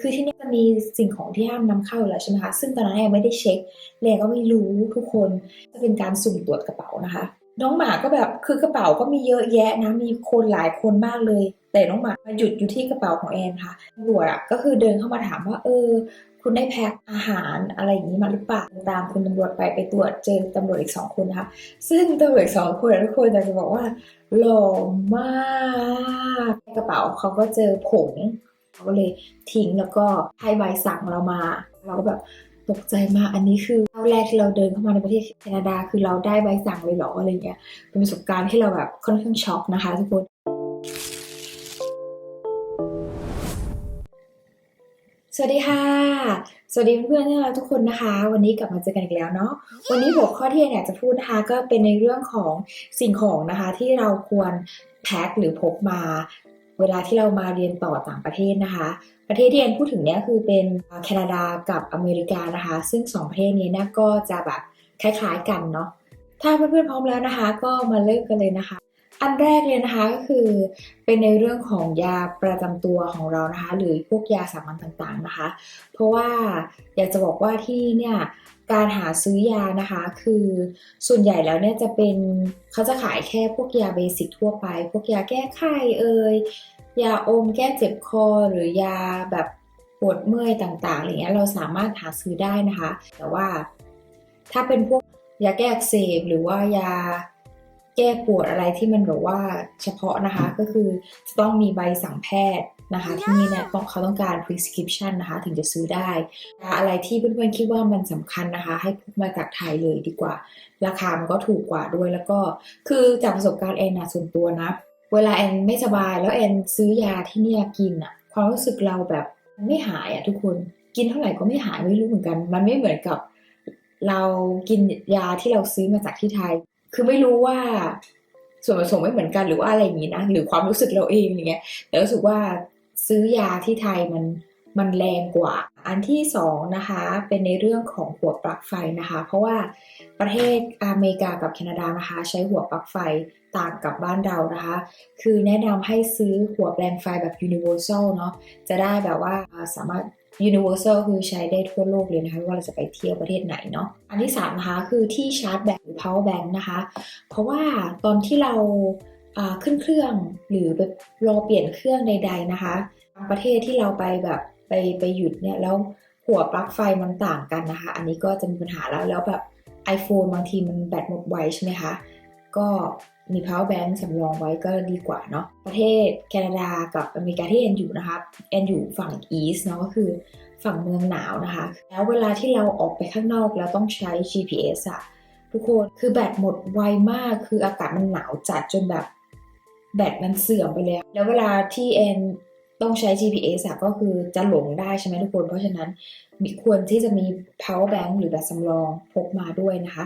คือที่นี่จะมีสิ่งของที่ห้ามนำเข้าอยู่แล้วใช่ไหมคะซึ่งตอนนั้นแอนไม่ได้เช็คเลยก็ไม่รู้ทุกคนจะเป็นการสุ่มตรวจกระเป๋านะคะ น้องหมาก็แบบคือกระเป๋าก็มีเยอะแยะนะมีคนหลายคนมากเลย แต่น้องหมามาหยุดอยู่ที่กระเป๋าของแอนค่ะตำรวจอะก็คือเดินเข้ามาถามว่า เออ คุณได้แพ็คอาหารอะไรอย่างนี้มาหรือเปล่าตามคุณตำรวจไปไปตรวจเจอตำรวจอีกสองคนนะคะซึ่งตำรวจสองคนทุกคนจะบอกว่าหล่อมากในกระเป๋าเขาก็เจอผง เขาก็เลยทิ้งแล้วก็ให้ใบสั่งเรามา เราก็แบบตกใจมากอันนี้คือครั้งแรกที่เราเดินเข้ามาในประเทศแคนาดา คือเราได้ใบสั่งเลยเหรออะไรเงี้ยเป็นประสบการณ์ที่เราแบบค่อนข้างช็อกนะคะทุกคนสวัสดีค่ะ สวัสดีเพื่อนๆที่รักทุกคนนะคะ วันนี้กลับมาเจอกันอีกแล้วเนาะ วันนี้หัวข้อที่อยากจะพูดนะคะก็เป็นในเรื่องของสิ่งของนะคะที่เราควรแพ็คหรือพกมา เวลาที่เรามาเรียนต่อต่างประเทศนะคะ ประเทศที่แอนพูดถึงเนี่ยคือเป็นแคนาดากับอเมริกานะคะ ซึ่งสองประเทศนี้เนี่ยก็จะแบบคล้ายๆกันเนาะถ้าเพื่อนๆพร้อมแล้วนะคะ ก็มาเริ่มกันเลยนะคะ อันแรกเลยนะคะก็คือเป็นในเรื่องของยาประจำตัวของเรานะคะ หรือพวกยาสามัญต่างๆนะคะ เพราะว่าอยากจะบอกว่าที่เนี่ย การหาซื้อยานะคะ คือส่วนใหญ่แล้วเนี่ยจะเป็นเขาจะขายแค่พวกยาเบสิกทั่วไป พวกยาแก้ไข้เอ่ยยาอมแก้เจ็บคอหรือยาแบบปวดเมื่อยต่างๆอะไรเงี้ยเราสามารถหาซื้อได้นะคะ แต่ว่าถ้าเป็นพวกยาแก้อักเสบหรือว่ายาแก้ปวดอะไรที่มันแบบว่าเฉพาะนะคะ ก็คือจะต้องมีใบสั่งแพทย์ นะคะที่นี่เนี่ยต้องเขาต้องการ prescription นะคะถึงจะซื้อได้ยาอะไรที่เพื่อนๆคิดว่ามันสำคัญนะคะ ให้พกมาจากไทยเลยดีกว่า ราคามันก็ถูกกว่าด้วยแล้วก็คือจากประสบการณ์แอนนะส่วนตัวนะ เวลาแอนไม่สบายแล้วแอนซื้อยาที่เนี่ยกินอะความรู้สึกเราแบบมันไม่หายอะทุกคนกินเท่าไหร่ก็ไม่หายไม่รู้เหมือนกัน มันไม่เหมือนกับ เรากินยาที่เราซื้อมาจากที่ไทย คือไม่รู้ว่าส่วนผสมไม่เหมือนกันหรือว่าอะไรอย่างนี้นะหรือความรู้สึกเราเองอย่างเงี้ยแต่รู้สึกว่า ซื้อยาที่ไทยมันมันแรงกว่า อันที่สองนะคะเป็นในเรื่องของหัวปลั๊กไฟนะคะ เพราะว่าประเทศอเมริกากับแคนาดานะคะ ใช้หัวปลั๊กไฟต่างกับบ้านเรานะคะ คือแนะนำให้ซื้อหัวแปลงไฟแบบ universal เนาะจะได้แบบว่าสามารถ universal คือใช้ได้ทั่วโลกเลยนะคะว่าเราจะไปเที่ยวประเทศไหนเนาะอันที่3นะคะคือที่ชาร์จแบตหรือ power bank นะคะ เพราะว่าตอนที่เรา ขึ้นเครื่องหรือไปรอเปลี่ยนเครื่องใด ๆนะคะบางประเทศที่เราไปแบบไปไปหยุดเนี่ยแล้วหัวปลั๊กไฟมันต่างกันนะคะ อันนี้ก็จะมีปัญหาแล้วแล้วแบบ iPhone บางทีมันแบตหมดไวใช่ไหมคะ ก็มี power bank สำรองไว้ก็ดีกว่าเนาะประเทศแคนาดากับอเมริกาที่แอนอยู่นะคะแอนอยู่ฝั่ง east เนาะก็คือฝั่งเมืองหนาวนะคะ แล้วเวลาที่เราออกไปข้างนอกแล้วต้องใช้ GPS อะทุกคนคือแบตหมดไวมากคืออากาศมันหนาวจัดจนแบบ แบตมันเสื่อมไปแล้ว แล้วเวลาที่แอนต้องใช้ GPS อะก็คือจะหลงได้ใช่ไหมทุกคน เพราะฉะนั้นมีควรที่จะมี power bank หรือแบตสำรองพกมาด้วยนะคะ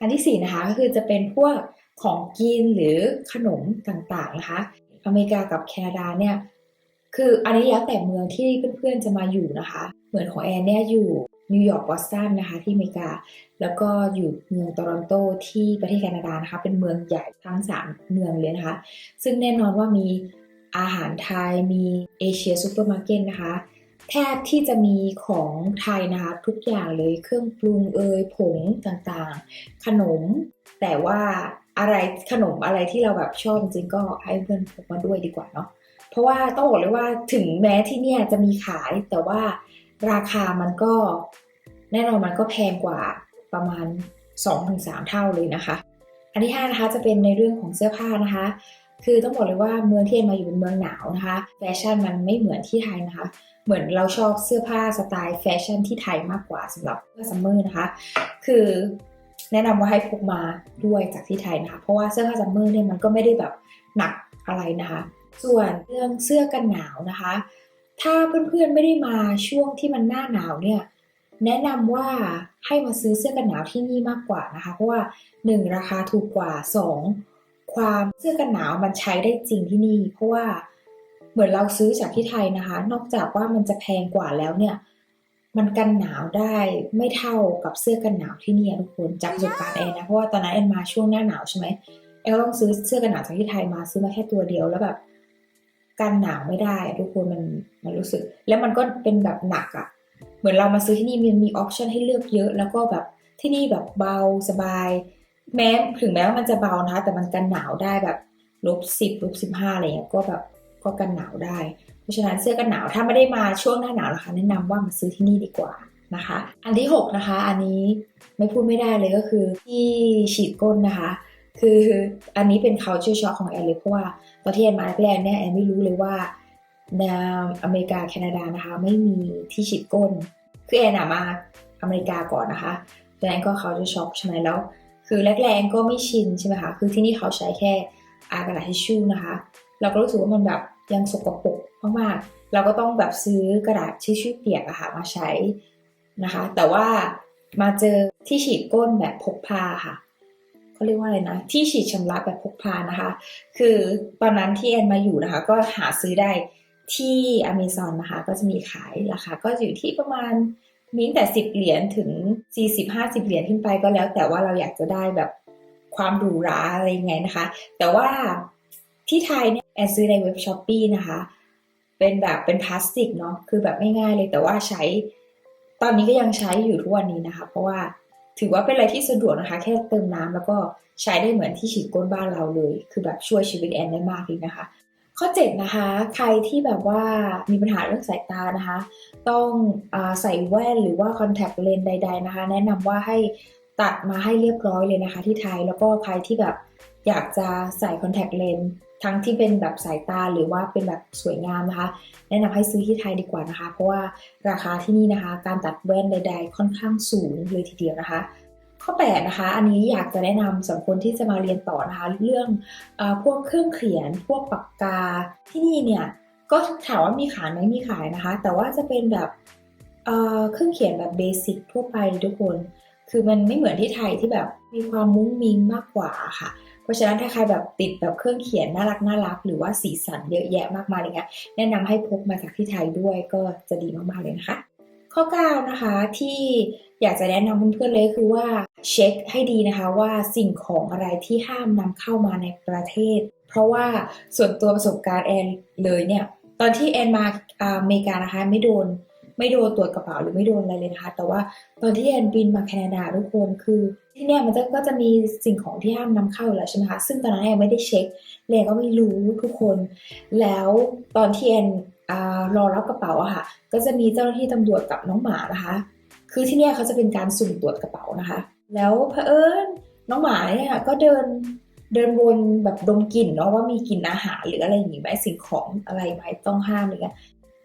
อันที่สี่นะคะก็คือจะเป็นพวกของกินหรือขนมต่างๆนะคะ อเมริกากับแคนาดาเนี่ยคืออันนี้แล้วแต่เมืองที่เพื่อนๆจะมาอยู่นะคะ เหมือนของแอนเนี่ยอยู่ นิวยอร์กบอสตันนะคะที่อเมริกา แล้วก็อยู่เมืองโตรอนโตที่ประเทศแคนาดานะคะ เป็นเมืองใหญ่ทั้งสามเมืองเลยนะคะ ซึ่งแน่นอนว่ามีอาหารไทยมีเอเชียซูเปอร์มาร์เก็ตนะคะแทบที่จะมีของไทยนะคะทุกอย่างเลยเครื่องปรุงเอยผงต่างๆ ขนม แต่ว่าอะไรขนมอะไรที่เราแบบชอบจริงก็ให้เพื่อนพกมาด้วยดีกว่าเนาะเพราะว่าต้องบอกเลยว่าถึงแม้ที่เนี่ยจะมีขายแต่ว่า ราคามันก็แน่นอนมันก็แพงกว่าประมาณ 2-3 เท่าเลยนะคะ อันที่5นะคะจะเป็นในเรื่องของเสื้อผ้านะคะ คือต้องบอกเลยว่าเมืองที่เอ็นมาอยู่เป็นเมืองหนาวนะคะ แฟชั่นมันไม่เหมือนที่ไทยนะคะ เหมือนเราชอบเสื้อผ้าสไตล์แฟชั่นที่ไทยมากกว่าสำหรับเสื้อซัมเมอร์นะคะ คือแนะนำว่าให้พกมาด้วยจากที่ไทยนะคะ เพราะว่าเสื้อผ้าซัมเมอร์เนี่ยมันก็ไม่ได้แบบหนักอะไรนะคะ ส่วนเรื่องเสื้อกันหนาวนะคะ ถ้าเพื่อนๆไม่ได้มาช่วงที่มันหน้าหนาวเนี่ยแนะนำว่าให้มาซื้อเสื้อกันหนาวที่นี่มากกว่านะคะ เพราะว่า 1 ราคาถูกกว่า 2 ความเสื้อกันหนาวมันใช้ได้จริงที่นี่ เพราะว่าเหมือนเราซื้อจากที่ไทยนะคะ นอกจากว่ามันจะแพงกว่าแล้วเนี่ย มันกันหนาวได้ไม่เท่ากับเสื้อกันหนาวที่นี่ทุกคนจากประสบการณ์แอนนะเพราะว่าตอนนั้นแอนมาช่วงหน้าหนาวใช่ไหมแอนก็ต้องซื้อเสื้อกันหนาวจากที่ไทยมาซื้อมาแค่ตัวเดียวแล้วแบบ กันหนาวไม่ได้ทุกคนมันมันรู้สึก แล้วมันก็เป็นแบบหนักอะเหมือนเรามาซื้อที่นี่มันมีออปชันให้เลือกเยอะ แล้วก็แบบที่นี่แบบเบาสบาย แม้ถึงแม้ว่ามันจะเบานะคะ แต่มันกันหนาวได้แบบลบสิบลบสิบห้าอะไรเงี้ยก็แบบก็กันหนาวได้ เพราะฉะนั้นเสื้อกันหนาวถ้าไม่ได้มาช่วงหน้าหนาวนะคะ แนะนำว่ามาซื้อที่นี่ดีกว่านะคะ อันที่หกนะคะ อันนี้ไม่พูดไม่ได้เลยก็คือที่ฉีดก้นนะคะ คืออันนี้เป็น culture shock ของแอนเลยเพราะว่าตอนที่แอนมาแรกเนี่ยแอนไม่รู้เลยว่าในอเมริกาแคนาดานะคะไม่มีที่ฉีดก้น คือแอนอะมาอเมริกาก่อนนะคะดังนั้นก็ culture shock ใช่ไหมแล้ว คือแรกๆแอนก็ไม่ชินใช่ไหมคะคือที่นี่เขาใช้แค่อากระดาษทิชชู่นะคะ เราก็รู้สึกว่ามันแบบยังสกปรกมากๆเราก็ต้องแบบซื้อกระดาษทิชชู่เปียกอะค่ะมาใช้นะคะ แต่ว่ามาเจอที่ฉีดก้นแบบพกพาค่ะ เขาเรียกว่าอะไรนะ ที่ฉีดชำระแบบพกพานะคะ คือตอนนั้นที่แอนมาอยู่นะคะ ก็หาซื้อได้ที่อเมซอนนะคะ ก็จะมีขายราคาก็อยู่ที่ประมาณมิ้งแต่สิบเหรียญถึงสี่สิบห้าสิบเหรียญขึ้นไปก็แล้ว แต่ว่าเราอยากจะได้แบบความหรูหราอะไรยังไงนะคะ แต่ว่าที่ไทยเนี่ยแอนซื้อในเว็บช้อปปีนะคะ เป็นแบบเป็นพลาสติกเนาะคือแบบง่ายๆเลยแต่ว่าใช้ ตอนนี้ก็ยังใช้อยู่ทุกวันนี้นะคะ เพราะว่า ถือว่าเป็นอะไรที่สะดวกนะคะ แค่เติมน้ำแล้วก็ใช้ได้เหมือนที่ฉีดก้นบ้านเราเลย คือแบบช่วยชีวิตแอนได้มากเลยนะคะ ข้อ7นะคะ ใครที่แบบว่ามีปัญหาเรื่องสายตานะคะ ต้องอใส่แว่นหรือว่าคอนแทคเลนส์ใด ๆนะคะ แนะนำว่าให้ตัดมาให้เรียบร้อยเลยนะคะ ที่ไทยแล้วก็ใครที่แบบอยากจะใส่คอนแทคเลนส์ ทั้งที่เป็นแบบสายตาหรือว่าเป็นแบบสวยงามนะคะ แนะนำให้ซื้อที่ไทยดีกว่านะคะ เพราะว่าราคาที่นี่นะคะ การตัดแว่นใด ๆ ค่อนข้างสูงเลยทีเดียวนะคะ ข้อ8นะคะ อันนี้อยากจะแนะนำสำหรับคนที่จะมาเรียนต่อนะคะ เรื่องอพวกเครื่องเขียน พวกปากกาที่นี่เนี่ยก็ถามว่ามีขายไหมมีขายนะคะ แต่ว่าจะเป็นแบบเครื่องเขียนแบบเบสิกทั่วไปทุกคน คือมันไม่เหมือนที่ไทยที่แบบมีความมุ้งมิ้งมากกว่าค่ะ เพราะฉะนั้นถ้าใครแบบติดแบบเครื่องเขียนน่ารักน่ารักหรือว่าสีสันเยอะแยะมากมายอะไรเงี้ยแนะนำให้พกมาจากที่ไทยด้วยก็จะดีมากๆเลยนะคะ ข้อ9นะคะที่อยากจะแนะนำเพื่อนๆเลยคือว่าเช็คให้ดีนะคะว่าสิ่งของอะไรที่ห้ามนำเข้ามาในประเทศ เพราะว่าส่วนตัวประสบการณ์แอนเลยเนี่ยตอนที่แอนมาอเมริกานะคะไม่โดนไม่โดนตรวจกระเป๋าหรือไม่โดนอะไรเลยนะคะ แต่ว่าตอนที่แอนบินมาแคนาดาทุกคนคือ ที่เนี่ยมันก็จะมีสิ่งของที่ห้ามนำเข้าอยู่แล้วใช่ไหมคะ ซึ่งตอนนั้นแอนไม่ได้เช็คเลยก็ไม่รู้ทุกคน แล้วตอนที่แอนรอรับกระเป๋าอะค่ะ ก็จะมีเจ้าหน้าที่ตำรวจกับน้องหมานะคะ คือที่เนี่ยเขาจะเป็นการสุ่มตรวจกระเป๋านะคะ แล้วเผอิญน้องหมาเนี่ยก็เดินเดินวนแบบดมกลิ่นเนาะว่ามีกลิ่นอาหารหรืออะไรอย่างงี้ไหมสิ่งของอะไรไหมต้องห้ามอะไรเงี้ย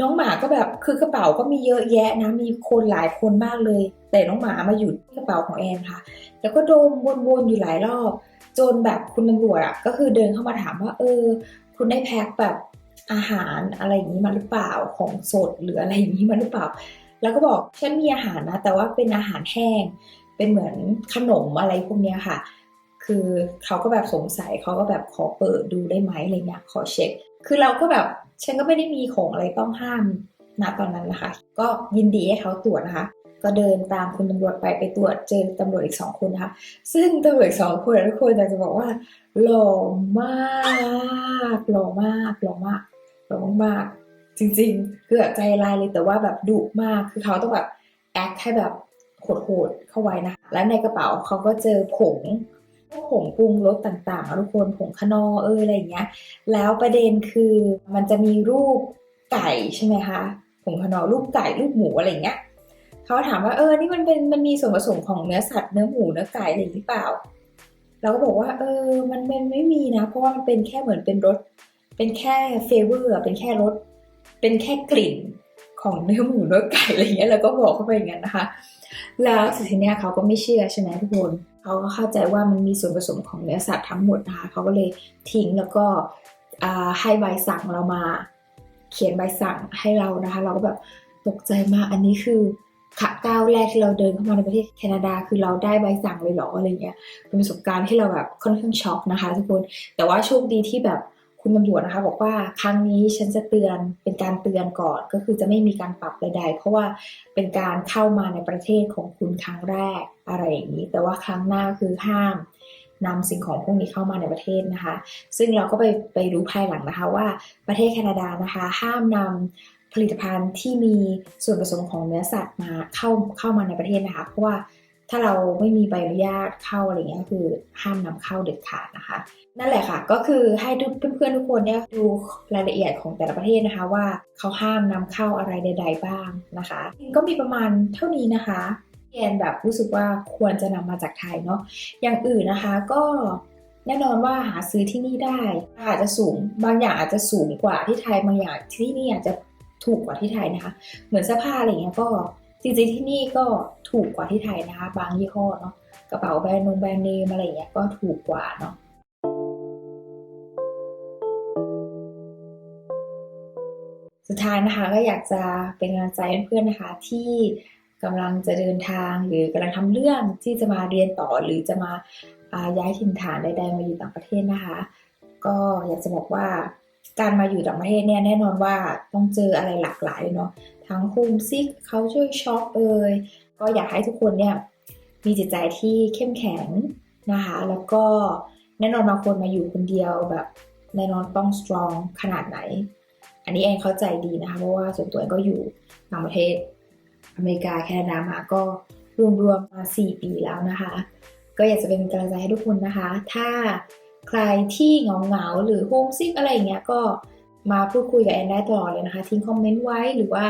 น้องหมาก็แบบคือกระเป๋าก็มีเยอะแยะนะมีคนหลายคนมากเลย แต่น้องหมามาอยู่ที่กระเป๋าของแอนค่ะ แล้วก็ดมวนๆอยู่หลายรอบ จนแบบคุณตำรวจอะก็คือเดินเข้ามาถามว่า เออ คุณได้แพ็คแบบอาหารอะไรอย่างนี้มาหรือเปล่าของสดหรืออะไรอย่างนี้มาหรือเปล่า แล้วก็บอกฉันมีอาหารนะ แต่ว่าเป็นอาหารแห้ง เป็นเหมือนขนมอะไรพวกเนี้ยค่ะ คือเขาก็แบบสงสัยเขาก็แบบขอเปิดดูได้ไหมอะไรเงี้ยขอเช็ค คือเราก็แบบฉันก็ไม่ได้มีของอะไรต้องห้ามณตอนนั้นนะคะ ก็ยินดีให้เขาตรวจนะคะ ก็เดินตามคุณตำรวจไปไปตรวจเจอตำรวจอีกสองคนนะคะ ซึ่งตำรวจสองคนทุกคนอยากจะบอกว่าหล่อมากหล่อมากหล่อมากหล่อมากๆจริงๆคือแบบใจลายเลยแต่ว่าแบบดุมากคือเขาต้องแบบแอคให้แบบโหดๆเข้าไว้นะคะและในกระเป๋าเขาก็เจอผงพวกผงปรุงรสต่างๆทุกคนผงคานอเอออะไรอย่างเงี้ย แล้วประเด็นคือมันจะมีรูปไก่ใช่ไหมคะผงคานอรูปไก่รูปหมูอะไรเงี้ย เขาถามว่าเออ นี่มันเป็นมันมีส่วนผสมของเนื้อสัตว์เนื้อหมูเนื้อไก่อะไรหรือเปล่า เราก็บอกว่า เออ มันมันไม่มีนะ เพราะว่ามันเป็นแค่เหมือนเป็นรส เป็นแค่เฟเวอร์เป็นแค่รส เป็นแค่กลิ่นของเนื้อหมูเนื้อไก่อะไรเงี้ยเราก็บอกเขาไปอย่างนั้นนะคะ แล้วสุดทีเนี้ยเขาก็ไม่เชื่อใช่ไหมทุกคนเขาก็เข้าใจว่ามันมีส่วนผสมของเนื้อสัตว์ทั้งหมดนะคะเขาก็เลยทิ้งแล้วก็ให้ใบสั่งเรามา เขียนใบสั่งให้เรานะคะ เราก็แบบตกใจมากอันนี้คือ ขะก้าวแรกที่เราเดินเข้ามาในประเทศแคนาดา คือเราได้ใบสั่งเลยเหรออะไรเงี้ยเป็นประสบการณ์ที่เราแบบค่อนข้างช็อกนะคะทุกคนแต่ว่าโชคดีที่แบบคุณตำรวจนะคะ บอกว่าครั้งนี้ฉันจะเตือนเป็นการเตือนก่อนก็คือจะไม่มีการปรับใดๆ เพราะว่าเป็นการเข้ามาในประเทศของคุณครั้งแรกอะไรอย่างนี้ แต่ว่าครั้งหน้าคือห้ามนำสิ่งของพวกนี้เข้ามาในประเทศนะคะ ซึ่งเราก็ไปไปรู้ภายหลังนะคะว่าประเทศแคนาดานะคะ ห้ามนำ ผลิตภัณฑ์ที่มีส่วนผสมของเนื้อสัตว์มาเข้าเข้ามาในประเทศนะคะ เพราะว่าถ้าเราไม่มีใบอนุญาตเข้าอะไรเงี้ยก็คือห้ามนำเข้าเด็ดขาดนะคะ นั่นแหละค่ะ ก็คือให้ทุกเพื่อนๆทุกคนเนี่ยดูรายละเอียดของแต่ละประเทศนะคะว่าเขาห้ามนำเข้าอะไรใด ๆบ้างนะคะ ก็มีประมาณเท่านี้นะคะแอนแบบรู้สึกว่าควรจะนำมาจากไทยเนาะอย่างอื่นนะคะก็แน่นอนว่าหาซื้อที่นี่ได้อาจจะสูงบางอย่างอาจจะสูงกว่าที่ไทยบางอย่างที่นี่อาจจะ ถูกกว่าที่ไทยนะคะ เหมือนเสื้อผ้าอะไรเงี้ยก็จริงๆที่นี่ก็ถูกกว่าที่ไทยนะคะ บางยี่ห้อเนาะกระเป๋าแบรนด์นงแบรนด์เนมอะไรเงี้ยก็ถูกกว่าเนาะสุดท้ายนะคะก็อยากจะเป็นกำลังใจเพื่อนๆนะคะที่กำลังจะเดินทางหรือกำลังทำเรื่องที่จะมาเรียนต่อหรือจะมาย้ายถิ่นฐานใดๆมาอยู่ต่างประเทศนะคะ ก็อยากจะบอกว่า การมาอยู่ต่างประเทศเนี่ยแน่นอนว่าต้องเจออะไรหลากหลายเนาะทั้ง home sick culture shock เอ่ยก็อยากให้ทุกคนเนี่ยมีจิตใจที่เข้มแข็งนะคะ แล้วก็แน่นอนบางคนมาอยู่คนเดียวแบบแน่นอนต้อง strong ขนาดไหน อันนี้แอนเข้าใจดีนะคะ เพราะว่าส่วนตัวแอนก็อยู่ต่างประเทศอเมริกาแคนาดามาก็รวมๆมา 4 ปีแล้วนะคะ ก็อยากจะเป็นกำลังใจให้ทุกคนนะคะ ถ้า ใครที่เหงาเหงาหรือโฮมซิกอะไรอย่างเงี้ยก็มาพูดคุยกับแอนได้ตลอดเลยนะคะ ทิ้งคอมเมนต์ไว้หรือว่า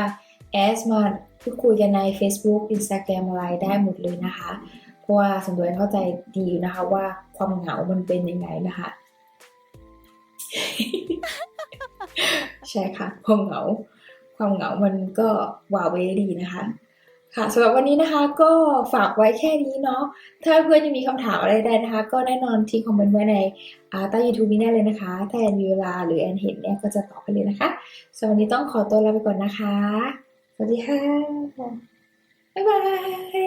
แอสมาพูดคุยกันใน Facebook Instagram อะไรได้หมดเลยนะคะ เพราะว่าส่วนตัวแอนเข้าใจดีนะคะว่าความเหงามันเป็นยังไงนะคะ ใช่ค่ะความเหงา ความเหงามันก็วาเวดีนะคะ ค่ะสำหรับวันนี้นะคะก็ฝากไว้แค่นี้เนาะถ้าเพื่อนยังมีคำถามอะไรใดนะคะ ก็แน่นอนทิ้งคอมเมนต์ไว้ในใต้ YouTube นี้ได้เลยนะคะ ถ้าแอนมีเวลาหรือแอนเห็นเนี่ยก็จะตอบไปเลยนะคะสำหรับวันนี้ต้องขอตัวลาไปก่อนนะคะ สวัสดีค่ะ บ๊ายบาย